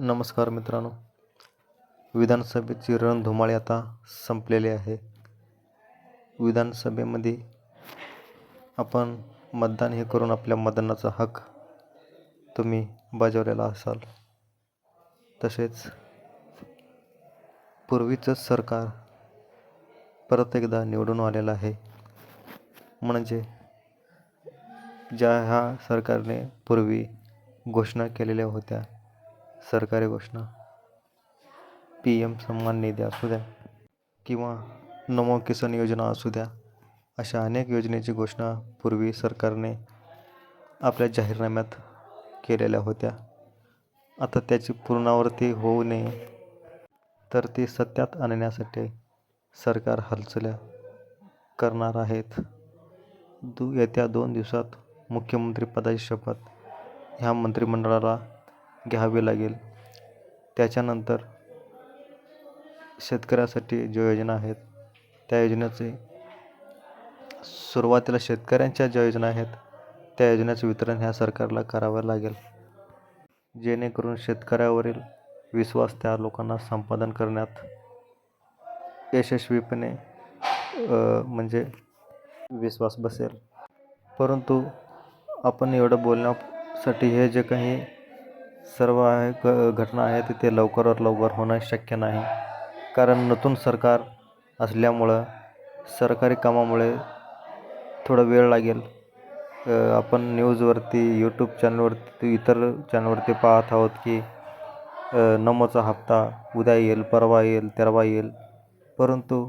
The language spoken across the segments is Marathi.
नमस्कार मित्रांनो. विधानसभेची रणधुमाळी आता संपलेली आहे. विधानसभेमध्ये आपण मतदान हे करून आपल्या मतदानाचा हक तुम्ही बजावलेला असाल. तसेच पूर्वीचं सरकार परत एकदा निवडून आलेलं आहे. म्हणजे ज्या ह्या सरकारने पूर्वी घोषणा केलेल्या होत्या सरकारी घोषणा पी एम सन्मान निधी असू द्या किंवा नमो किसान योजना असू द्या अशा अनेक योजनेची घोषणा पूर्वी सरकारने आपल्या जाहीरनाम्यात केलेल्या होत्या. आता त्याची पूर्णावृत्ती होऊ नये तर ती सत्यात आणण्यासाठी सरकार हालचाल्या करणार आहेत. दु येत्या दोन दिवसात मुख्यमंत्रीपदाची शपथ ह्या मंत्रिमंडळाला घ्यावी लागेल. त्याच्यानंतर शेतकऱ्यासाठी ज्या योजना आहेत त्या योजनेचे सुरुवातीला शेतकऱ्यांच्या ज्या योजना आहेत त्या योजनेचं वितरण ह्या सरकारला करावं लागेल. जेणेकरून शेतकऱ्यावरील विश्वास त्या लोकांना संपादन करण्यात यशस्वीपणे म्हणजे विश्वास बसेल. परंतु आपण एवढं बोलण्यासाठी हे जे काही सर्व आहे ग घटना आहे तिथे लवकरात लवकर होणं शक्य नाही. कारण नूतन सरकार असल्यामुळं सरकारी कामामुळे थोडा वेळ लागेल. आपण न्यूजवरती यूट्यूब चॅनलवरती इतर चॅनलवरती पाहत आहोत की नमोचा हप्ता उद्या येईल परवा येईल तेरवा येईल. परंतु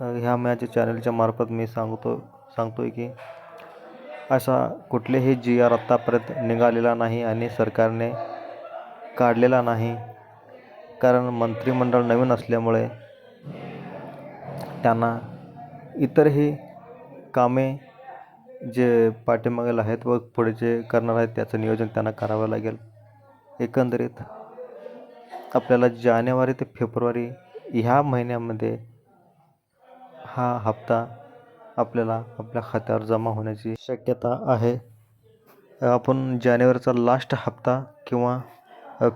ह्या माझ्या चॅनलच्या मार्फत मी सांगतो सांगतो आहे की असा कुठलेही जी आर आत्तापर्यंत निघालेला नाही आणि सरकारने काढलेला नाही. कारण मंत्रिमंडळ नवीन असल्यामुळे त्यांना इतरही कामे जे पाठीमागेल आहेत व पुढे जे करणार आहेत त्याचं नियोजन त्यांना करावं लागेल. एकंदरीत आपल्याला जानेवारी ते फेब्रुवारी ह्या महिन्यामध्ये हा हप्ता आपल्याला आपल्या खात्यावर जमा होण्याची शक्यता आहे. आपण जानेवारीचा लास्ट हप्ता किंवा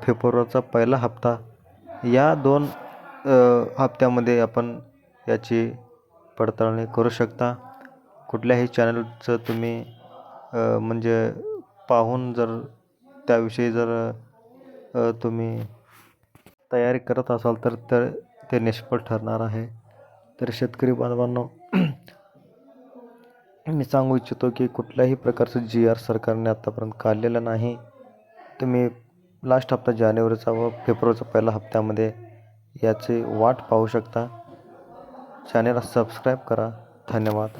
फेब्रुवारीचा पहिला हप्ता या दोन हप्त्यामध्ये आपण याची पडताळणी करू शकता. कुठल्याही चॅनलचं तुम्ही म्हणजे पाहून जर त्याविषयी जर तुम्ही तयारी करत असाल तर ते निष्फळ ठरणार आहे. तर शेतकरी बांधवांनो मी सांगू इच्छितो की कुठल्याही प्रकारचं जी आर सरकारने आत्तापर्यंत काढलेलं नाही. तुम्ही लास्ट हप्ता जानेवारीचा व फेब्रुवारीचा पहिला हप्त्यामध्ये याची वाट पाहू शकता. चॅनेलला सबस्क्राईब करा. धन्यवाद.